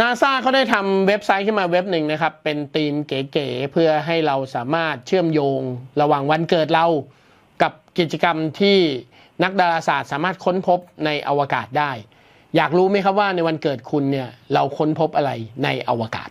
นาซาเขาได้ทำเว็บไซต์ขึ้นมาเว็บหนึ่งนะครับ เป็นธีมเก๋ๆเพื่อให้เราสามารถเชื่อมโยงระหว่างวันเกิดเรา กับกิจกรรมที่นักดาราศาสตร์สามารถค้นพบในอวกาศได้ อยากรู้ไหมครับว่าในวันเกิดคุณเนี่ยเราค้นพบอะไรในอวกาศ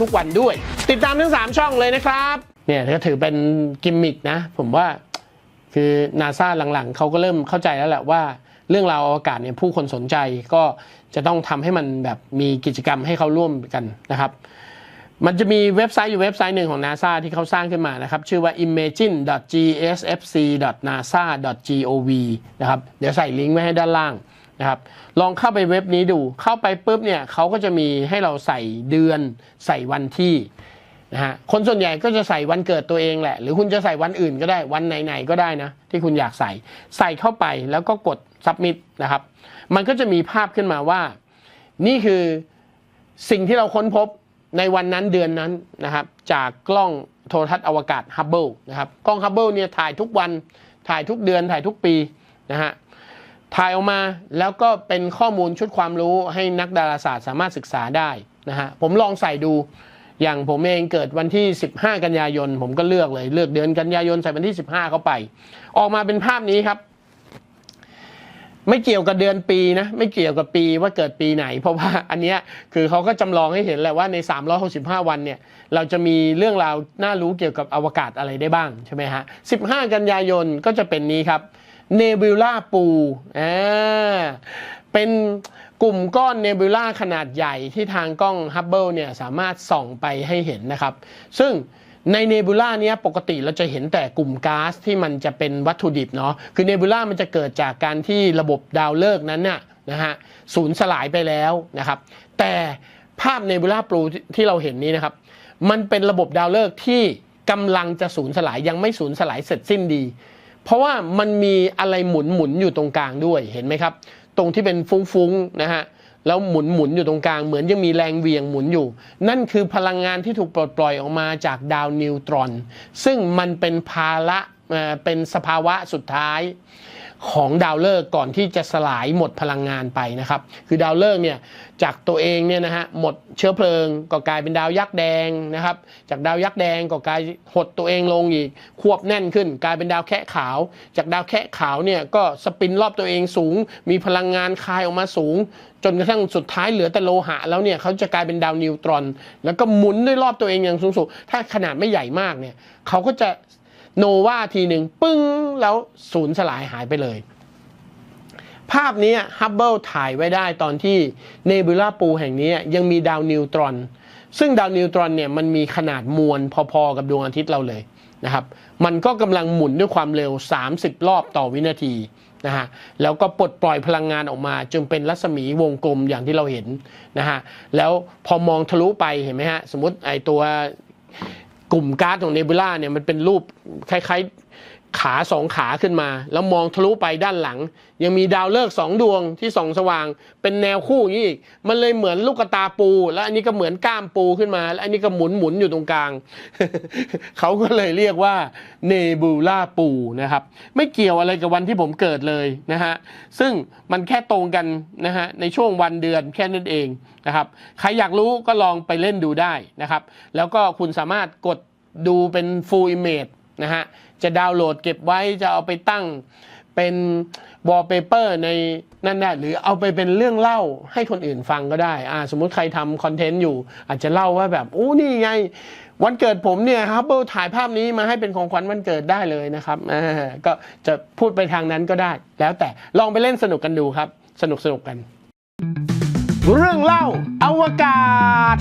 ทุกวันด้วย ติดตามทั้ง 3 ช่องเลยนะครับเนี่ยก็ถือเป็นกิมมิกนะผมว่าคือนาซาหลังๆเขาก็เริ่มเข้าใจแล้วแหละว่า เรื่องราวอวกาศเนี่ยผู้คนสนใจก็จะต้องทำให้มันแบบมีกิจกรรมให้เขาร่วมกันนะครับ มันจะมีเว็บไซต์อยู่เว็บไซต์หนึ่งของ NASA ที่เขาสร้างขึ้นมานะครับ ชื่อว่า imagine.gsfc.nasa.gov นะครับ เดี๋ยวใส่ลิงก์ไว้ให้ด้านล่าง นะครับลองเข้าไปเว็บนี้ดูเข้าไปปุ๊บเนี่ยเขาก็จะมีให้เราใส่เดือนใส่วันที่นะฮะคนส่วนใหญ่ก็จะใส่วันเกิดตัวเองแหละ หรือคุณจะใส่วันอื่นก็ได้วันไหนๆก็ได้นะ ที่คุณอยากใส่ใส่เข้าไปแล้วก็กด submit นะครับ มันก็จะมีภาพขึ้นมาว่า นี่คือสิ่งที่เราค้นพบในวันนั้นเดือนนั้นนะครับ จากกล้องโทรทัศน์อวกาศฮับเบิลนะครับ กล้องฮับเบิลเนี่ยถ่ายทุกวันถ่ายทุกเดือนถ่ายทุกปีนะฮะ ถ่ายออกมาแล้วก็เป็นข้อมูลชุดความรู้ให้นักดาราศาสตร์สามารถศึกษาได้นะฮะผมลองใส่ดูอย่างผมเองเกิดวันที่ 15 กันยายน ผมก็เลือกเลย เลือกเดือนกันยายนใส่วันที่ 15 เข้าไป ออกมาเป็นภาพนี้ครับ ไม่เกี่ยวกับเดือนปีนะ ไม่เกี่ยวกับปีว่าเกิดปีไหน เพราะว่าอันเนี้ยคือเขาก็จำลองให้เห็นแหละว่าใน 365 วันเนี่ยเราจะมีเรื่องราวน่ารู้เกี่ยวกับอวกาศอะไรได้บ้างใช่ไหมฮะ 15 กันยายนก็จะเป็นนี้ครับ เนบิวลาปูอ่าเป็นกลุ่มก้อนเนบิวลาขนาดใหญ่ที่ทางกล้องฮับเบิลเนี่ยสามารถส่องไปให้เห็นนะครับ ซึ่งในเนบูล่าเนี้ยปกติเราจะเห็นแต่กลุ่มก๊าซที่มันจะเป็นวัตถุดิบเนาะคือเนบูล่ามันจะเกิดจากการที่ระบบดาวฤกษ์นั้นน่ะนะฮะสูญสลายไปแล้วนะครับ แต่ภาพเนบูล่าปลูที่เราเห็นนี้นะครับ มันเป็นระบบดาวฤกษ์ที่กำลังจะสูญสลายยังไม่สูญสลายเสร็จสิ้นดี เพราะว่ามันมีอะไรหมุนหมุนอยู่ตรงกลางด้วยเห็นไหมครับ ตรงที่เป็นฟุ้งๆนะฮะแล้วหมุนหมุนอยู่ตรงกลางเหมือนยังมีแรงเวียงหมุนอยู่ นั่นคือพลังงานที่ถูกปลดปล่อยออกมาจากดาวนิวตรอน ซึ่งมันเป็นภาระเป็นสภาวะสุดท้าย ของดาวฤกษ์ก่อนที่จะสลายหมดพลังงานไปนะครับ คือดาวฤกษ์เนี่ยจากตัวเองเนี่ยนะฮะหมดเชื้อเพลิงก็กลายเป็นดาวยักษ์แดงนะครับ จากดาวยักษ์แดงก็กลายหดตัวเองลงอีก ควบแน่นขึ้น กลายเป็นดาวแคะขาว จากดาวแคะขาวเนี่ยก็สปินรอบตัวเองสูง มีพลังงานคายออกมาสูง จนกระทั่งสุดท้ายเหลือแต่โลหะ แล้วเนี่ยเขาจะกลายเป็นดาวนิวตรอน แล้วก็หมุนด้วยรอบตัวเองอย่างสูงสุดถ้าขนาดไม่ใหญ่มากเนี่ยเขาก็จะ โนวาทีหนึ่งปึ้ง แล้วสูญสลายหายไปเลย ภาพนี้ฮับเบิลถ่ายไว้ได้ตอนที่เนบิลาปูแห่งนี้ยังมีดาวนิวตรอน ซึ่งดาวนิวตรอนเนี่ยมันมีขนาดมวลพอๆกับดวงอาทิตย์เราเลยนะครับ มันก็กำลังหมุนด้วยความเร็ว 30 รอบต่อวินาทีนะฮะแล้วก็ปลดปล่อยพลังงานออกมาจึงเป็นรัศมีวงกลมอย่างที่เราเห็นนะฮะแล้วพอมองทะลุไปเห็นไหมฮะสมมติไอตัว กลุ่มก๊าซของเนบิล่าเนี่ยมันเป็นรูปคล้าย ขาสองขาขึ้นมา แล้วมองทะลุไปด้านหลัง ยังมีดาวฤกษ์สองดวงที่ส่องสว่าง เป็นแนวคู่อย่างนี้อีก มันเลยเหมือนลูกตาปู แล้วอันนี้ก็เหมือนก้ามปูขึ้นมา แล้วอันนี้ก็หมุนหมุนอยู่ตรงกลาง เขาก็เลยเรียกว่าเนบูล่าปูนะครับ ไม่เกี่ยวอะไรกับวันที่ผมเกิดเลยนะฮะซึ่งมันแค่ตรงกันนะฮะในช่วงวันเดือนแค่นั้นเองนะครับใครอยากรู้ก็ลองไปเล่นดูได้นะครับ แล้วก็คุณสามารถกดดูเป็น full image นะฮะ จะดาวน์โหลดเก็บไว้จะเอาไปตั้งเป็นวอลเปเปอร์ในนั่นได้หรือเอาไปเป็นเรื่องเล่าให้คนอื่นฟังก็ได้อ่าสมมุติใครทำคอนเทนต์อยู่ อาจจะเล่าว่าแบบ โอ้ นี่ไง วันเกิดผมเนี่ยฮับเบิลถ่ายภาพนี้มาให้เป็นของขวัญวันเกิดได้เลยนะครับอ่าก็จะพูดไปทางนั้นก็ได้ แล้วแต่ลองไปเล่นสนุกกันดูครับ สนุกสนุกกัน เรื่องเล่าอวกาศ